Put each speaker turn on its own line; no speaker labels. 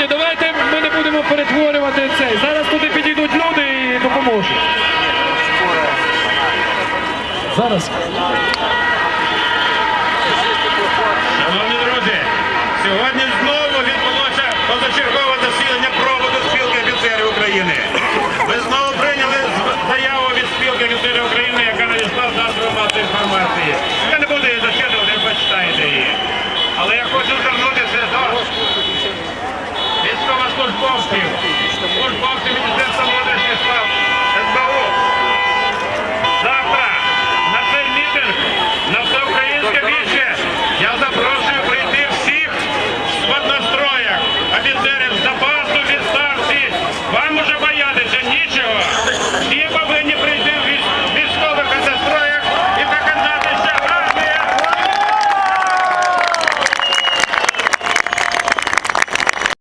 Шановні, давайте ми не будемо перетворювати цей. Зараз туди підійдуть люди і допоможуть. Зараз.
Шановні друзі, сьогодні знову відбулося позачергове засідання проводу спілки офіцерів України. Ми знову прийняли заяву від спілки офіцерів України, яка надійшла в засоби інформації.